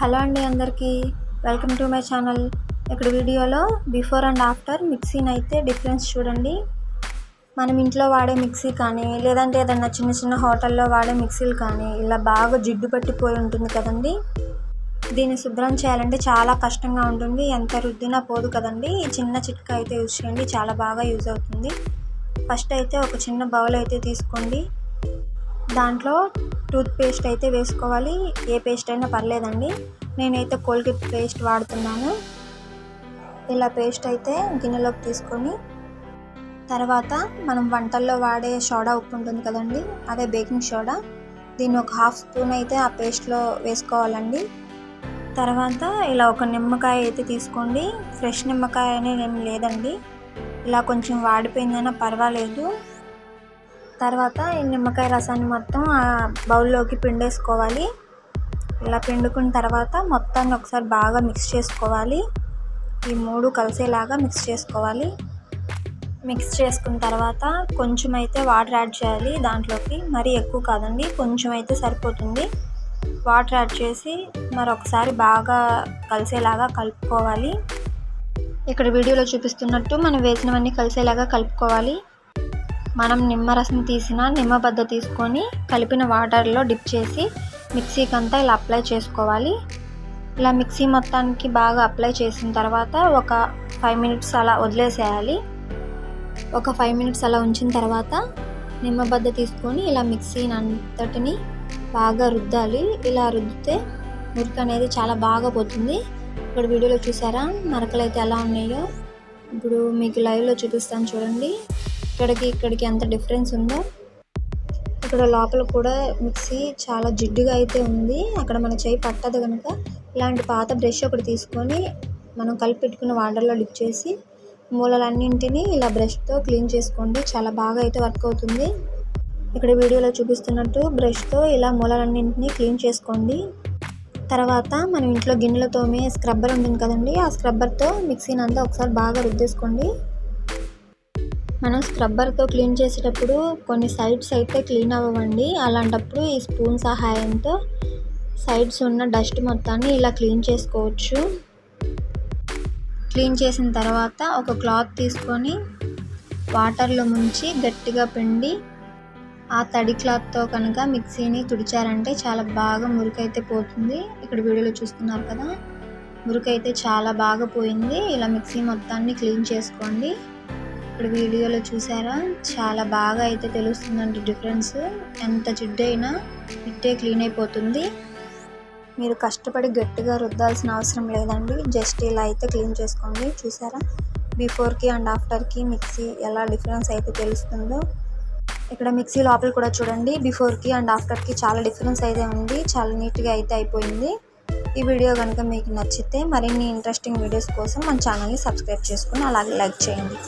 Hello అండి అందరికీ. Welcome to my channel. ఇక్కడ వీడియోలో బిఫోర్ అండ్ ఆఫ్టర్ మిక్సీని అయితే డిఫరెన్స్ చూడండి. మనం ఇంట్లో వాడే మిక్సీ కానీ లేదంటే ఏదన్నా చిన్న చిన్న హోటల్లో వాడే మిక్సీలు కానీ ఇలా బాగా జిడ్డు పట్టిపోయి ఉంటుంది కదండి. దీన్ని శుభ్రం చేయాలంటే చాలా కష్టంగా ఉంటుంది. ఎంత రుద్దినా పోదు కదండి. ఈ చిన్న చిట్కా అయితే యూజ్ చేయండి. చాలా బాగా యూజ్ అవుతుంది. ఫస్ట్ అయితే ఒక చిన్న బౌల్ అయితే తీసుకోండి. దాంట్లో టూత్ పేస్ట్ అయితే వేసుకోవాలి. ఏ పేస్ట్ అయినా పర్లేదండి. నేనైతే కోల్గేట్ పేస్ట్ వాడుతున్నాను. ఇలా పేస్ట్ అయితే గిన్నెలోకి తీసుకొని తర్వాత మనం వంటల్లో వాడే సోడా ఉప్పు ఉంటుంది కదండి అదే బేకింగ్ సోడా. దీన్ని ఒక హాఫ్ స్పూన్ అయితే ఆ పేస్ట్లో వేసుకోవాలండి. తర్వాత ఇలా ఒక నిమ్మకాయ అయితే తీసుకోండి. ఫ్రెష్ నిమ్మకాయ అనేది ఏం లేదండి. ఇలా కొంచెం వాడిపోయిందైనా పర్వాలేదు. తర్వాత ఈ నిమ్మకాయ రసాన్ని మొత్తం ఆ బౌల్లోకి పిండేసుకోవాలి. ఇలా పిండుకున్న తర్వాత మొత్తాన్ని ఒకసారి బాగా మిక్స్ చేసుకోవాలి. ఈ మూడు కలిసేలాగా మిక్స్ చేసుకోవాలి. మిక్స్ చేసుకున్న తర్వాత కొంచెం అయితే వాటర్ యాడ్ చేయాలి దాంట్లోకి. మరీ ఎక్కువ కాదండి కొంచెం అయితే సరిపోతుంది. వాటర్ యాడ్ చేసి మరొకసారి బాగా కలిసేలాగా కలుపుకోవాలి. ఇక్కడ వీడియోలో చూపిస్తున్నట్టు మనం వేసినవన్నీ కలిసేలాగా కలుపుకోవాలి. మనం నిమ్మరసం తీసిన నిమ్మబద్ద తీసుకొని కలిపిన వాటర్లో డిప్ చేసి మిక్సీకి అంతా ఇలా అప్లై చేసుకోవాలి. ఇలా మిక్సీ మొత్తానికి బాగా అప్లై చేసిన తర్వాత ఒక ఫైవ్ మినిట్స్ అలా వదిలేసేయాలి. ఒక ఫైవ్ మినిట్స్ అలా ఉంచిన తర్వాత నిమ్మబద్ద తీసుకొని ఇలా మిక్సీని అంతటిని బాగా రుద్దాలి. ఇలా రుద్దితే మురికి అనేది చాలా బాగా పోతుంది. ఇక్కడ వీడియోలో చూసారా? మరకలు అయితే ఎలా ఉన్నాయో? ఇప్పుడు మీకు లైవ్లో చూపిస్తాను చూడండి. ఇక్కడికి ఇక్కడికి ఎంత డిఫరెన్స్ ఉందో. ఇక్కడ లోపల కూడా మిక్సీ చాలా జిడ్డుగా అయితే ఉంది. అక్కడ మన చేయి పట్టదు కనుక ఇలాంటి పాత బ్రష్ ఒకటి తీసుకొని మనం కలిపి పెట్టుకున్న వాటర్లో డిప్ చేసి మూలలన్నింటినీ ఇలా బ్రష్తో క్లీన్ చేసుకోండి. చాలా బాగా అయితే వర్క్ అవుతుంది. ఇక్కడ వీడియోలో చూపిస్తున్నట్టు బ్రష్తో ఇలా మూలలన్నింటినీ క్లీన్ చేసుకోండి. తర్వాత మనం ఇంట్లో గిన్నెలతోమే స్క్రబ్బర్ ఉంటుంది కదండి ఆ స్క్రబ్బర్తో మిక్సీని అంతా ఒకసారి బాగా రుద్దేసుకోండి. మనం స్క్రబ్బర్తో క్లీన్ చేసేటప్పుడు కొన్ని సైడ్స్ అయితే క్లీన్ అవ్వండి అలాంటప్పుడు ఈ స్పూన్ సహాయంతో సైడ్స్ ఉన్న డస్ట్ మొత్తాన్ని ఇలా క్లీన్ చేసుకోవచ్చు. క్లీన్ చేసిన తర్వాత ఒక క్లాత్ తీసుకొని వాటర్లో ముంచి గట్టిగా పిండి ఆ తడి క్లాత్తో కనుక మిక్సీని తుడిచారంటే చాలా బాగా మురికైతే పోతుంది. ఇక్కడ వీడియోలో చూస్తున్నారు కదా. మురికైతే చాలా బాగా పోయింది. ఇలా మిక్సీ మొత్తాన్ని క్లీన్ చేసుకోండి. ఇక్కడ వీడియోలో చూసారా? చాలా బాగా అయితే తెలుస్తుందండి డిఫరెన్స్. ఎంత జిడ్డైనా ఇట్టే క్లీన్ అయిపోతుంది. మీరు కష్టపడి గట్టిగా రుద్దాల్సిన అవసరం లేదండి. జస్ట్ ఇలా అయితే క్లీన్ చేసుకోండి. చూసారా? బిఫోర్కి అండ్ ఆఫ్టర్కి మిక్సీ ఎలా డిఫరెన్స్ అయితే తెలుస్తుందో. ఇక్కడ మిక్సీ లోపల కూడా చూడండి. బిఫోర్కి అండ్ ఆఫ్టర్కి చాలా డిఫరెన్స్ అయితే ఉంది. చాలా నీట్గా అయితే అయిపోయింది. ఈ వీడియో కనుక మీకు నచ్చితే మరిన్ని ఇంట్రెస్టింగ్ వీడియోస్ కోసం మన ఛానల్ని సబ్స్క్రైబ్ చేసుకుని అలాగే లైక్ చేయండి.